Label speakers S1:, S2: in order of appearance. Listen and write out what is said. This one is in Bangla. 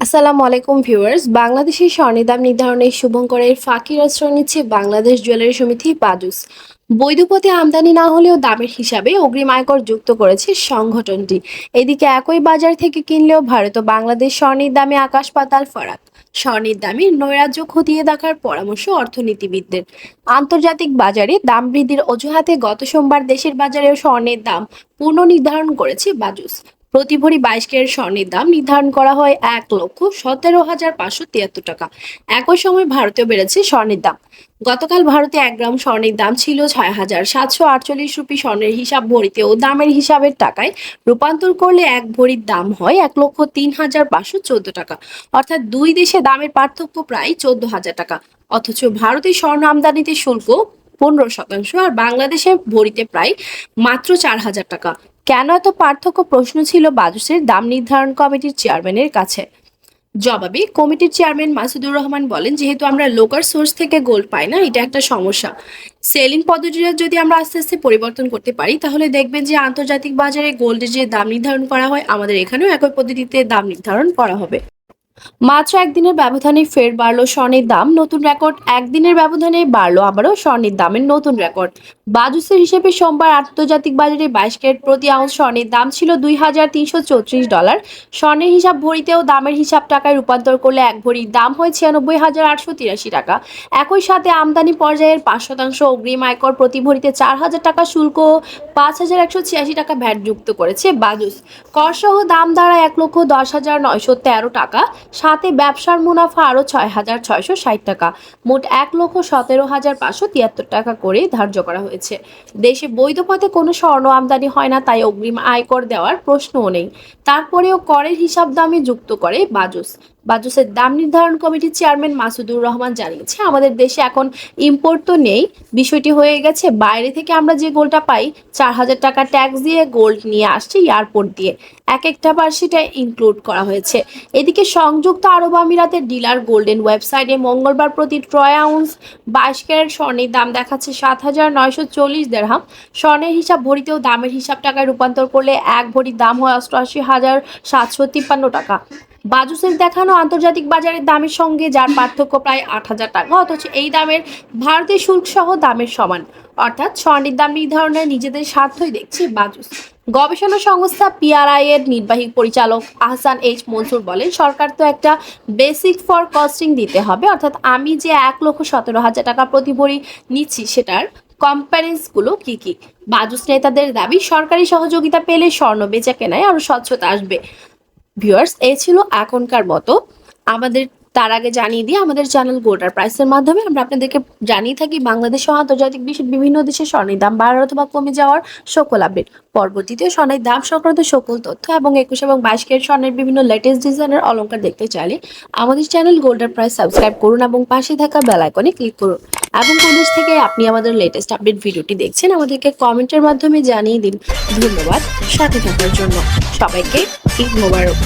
S1: আসসালামু আলাইকুম ভিউয়ার্স। বাংলাদেশের স্বর্ণের দাম নির্ধারণে শুভঙ্করের ফাঁকি আশ্রয় নিচ্ছে বাংলাদেশ জুয়েলারি সমিতি বাজুস পথে আমদানি না হলেও দামের হিসাবে অগ্রিম আয়কর যুক্ত করেছে সংগঠনটি। এদিকে একই বাজার থেকে কিনলেও ভারত ও বাংলাদেশ স্বর্ণের দামে আকাশ পাতাল ফারাক। স্বর্ণের দামে নৈরাজ্য খতিয়ে দেখার পরামর্শ অর্থনীতিবিদদের। আন্তর্জাতিক বাজারে দাম বৃদ্ধির অজুহাতে গত সোমবার দেশের বাজারেও স্বর্ণের দাম পুনর্নির্ধারণ করেছে বাজুস। প্রতি ভরি বাইশ ক্যারেট স্বর্ণের দাম নির্ধারণ করা হয় এক লক্ষ সতেরো হাজার পাঁচশো তিয়াত্তর টাকা। একই সময় ভারতেও বেড়েছে স্বর্ণের দাম। গতকাল ভারতে এক গ্রাম স্বর্ণের দাম ছিল ছয় হাজার সাতশো আটচল্লিশ রুপি। স্বর্ণের হিসাব ভরিতে ও দামের হিসাবের টাকায় রূপান্তর করলে এক ভরির দাম হয় এক লক্ষ তিন হাজার পাঁচশো চোদ্দ টাকা। অর্থাৎ দুই দেশে দামের পার্থক্য প্রায় চোদ্দ হাজার টাকা। অথচ ভারতে স্বর্ণ আমদানিতে শুল্ক পনেরো শতাংশ আর বাংলাদেশে ভরিতে প্রায় মাত্র চার হাজার টাকা। কেন এত পার্থক্য প্রশ্ন ছিল বাজসের দাম নির্ধারণ কমিটির চেয়ারম্যানের কাছে? জবাবে কমিটির চেয়ারম্যান মাসুদুর রহমান বলেন, যেহেতু আমরা লোকাল সোর্স থেকে গোল্ড পাই না, এটা একটা সমস্যা। সেলিং পদ্ধতিটা যদি আমরা আস্তে আস্তে পরিবর্তন করতে পারি, তাহলে দেখবেন যে আন্তর্জাতিক বাজারে গোল্ডের যে দাম নির্ধারণ করা হয়, আমাদের এখানেও একই পদ্ধতিতে দাম নির্ধারণ করা হবে। মাত্র একদিনের ব্যবধানে ফের বাড়লো স্বর্ণের দাম। নতুন রেকর্ড একদিনের ব্যবধানে বাড়লো আবারও স্বর্ণের দামের নতুন রেকর্ড। বাজুসের হিসেবে সোমবার আন্তর্জাতিক বাজারে বাইশ ক্যারেট প্রতি আউন্স স্বর্ণের দাম ছিল দুই হাজার তিনশো চৌত্রিশ ডলার। স্বর্ণের হিসাব ভরিতেও দামের হিসাব টাকায় রূপান্তর করলে এক ভরির দাম হয় ছিয়ানব্বই হাজার আটশো তিরাশি টাকা। একই সাথে আমদানি পর্যায়ের পাঁচ শতাংশ অগ্রিম আয়কর প্রতি ভরিতে চার হাজার টাকা শুল্ক পাঁচ হাজার একশো ছিয়াশি টাকা ভ্যাট যুক্ত করেছে বাজুস। করসহ দাম দ্বারা এক লক্ষ দশ হাজার নয়শো তেরো টাকা। সাথে ব্যবসার মুনাফা আরও ছয় হাজার ছয়শো ষাট টাকা। মোট এক লক্ষ সতেরো হাজার পাঁচশো তিয়াত্তর টাকা করে ধার্য করা হয়েছে। দেশে বৈধ পথে কোনো স্বর্ণ আমদানি হয় না, তাই অগ্রিম আয়কর দেওয়ার প্রশ্নও নেই। তারপরেও করের হিসাব দামে যুক্ত করে বাজুস। বাজুসের দাম নির্ধারণ কমিটির চেয়ারম্যান মাসুদুর রহমান জানিয়েছে, আমাদের দেশে এখন ইম্পোর্ট তো নেই। বিষয়টি হয়ে গেছে, বাইরে থেকে আমরা যে গোল্ডটা পাই, চার হাজার টাকা ট্যাক্স দিয়ে গোল্ড নিয়ে আসছে এয়ারপোর্ট দিয়ে। এক একটা বার সেটা ইনক্লুড করা হয়েছে। এদিকে সংযুক্ত আরব আমিরাতের ডিলার গোল্ডেন ওয়েবসাইটে মঙ্গলবার প্রতি ট্রয় আউন্স বাইশ ক্যারেট স্বর্ণের দাম দেখাচ্ছে সাত হাজার নয়শো চল্লিশ দেড়হাম স্বর্ণের হিসাব ভরিতেও দামের হিসাব টাকায় রূপান্তর করলে এক ভরির দাম হয় অষ্টআশি হাজার সাতশো তিপ্পান্ন টাকা। বাজুসের দেখানো আন্তর্জাতিক বাজারের দামের সঙ্গে, যার পার্থক্য প্রায় আট হাজার টাকা। অথচ এই দামের ভারতীয় শুল্ক সহ দামের সমান। অর্থাৎ স্বর্ণের দাম নির্ধারণে নিজেদের স্বার্থই দেখছে বাজুস গবেষণা সংস্থা পিআরআই এর নির্বাহী পরিচালক আহসান এইচ মনসুর বলেন, সরকার তো একটা বেসিক ফর কস্টিং দিতে হবে। অর্থাৎ আমি যে এক লক্ষ সতেরো হাজার টাকা প্রতি ভরি নিচ্ছি, সেটার কম্প্যারেন্সগুলো কি কি? বাজুস নেতাদের দাবি, সরকারি সহযোগিতা পেলে স্বর্ণ বেচা কেনায় আরও স্বচ্ছতা আসবে। ভিউয়ার্স, এই ছিল এখনকার মতো। আমাদের, তার আগে জানিয়ে দিয়ে আমাদের চ্যানেল গোল্ডার প্রাইসের মাধ্যমে আমরা আপনাদেরকে জানিয়ে থাকি বাংলাদেশ সহ আন্তর্জাতিক বিশ্বের বিভিন্ন দেশে স্বর্ণের দাম বাড়ার অথবা কমে যাওয়ার সকল আপডেট। পরবর্তীতে স্বর্ণের দাম সংক্রান্ত সকল তথ্য এবং একুশ এবং বাইশ কের স্বর্ণের বিভিন্ন লেটেস্ট ডিজাইনের অলঙ্কার দেখতে চাইলে আমাদের চ্যানেল গোল্ডার প্রাইস সাবস্ক্রাইব করুন এবং পাশে থাকা বেল আইকনে ক্লিক করুন। এবং কোদেশ থেকে আপনি আমাদের লেটেস্ট আপডেট ভিডিওটি দেখছেন, আমাদেরকে কমেন্টের মাধ্যমে জানিয়ে দিন। ধন্যবাদ, সাথে থাকার জন্য। সবাইকে ঈদ মোবারক।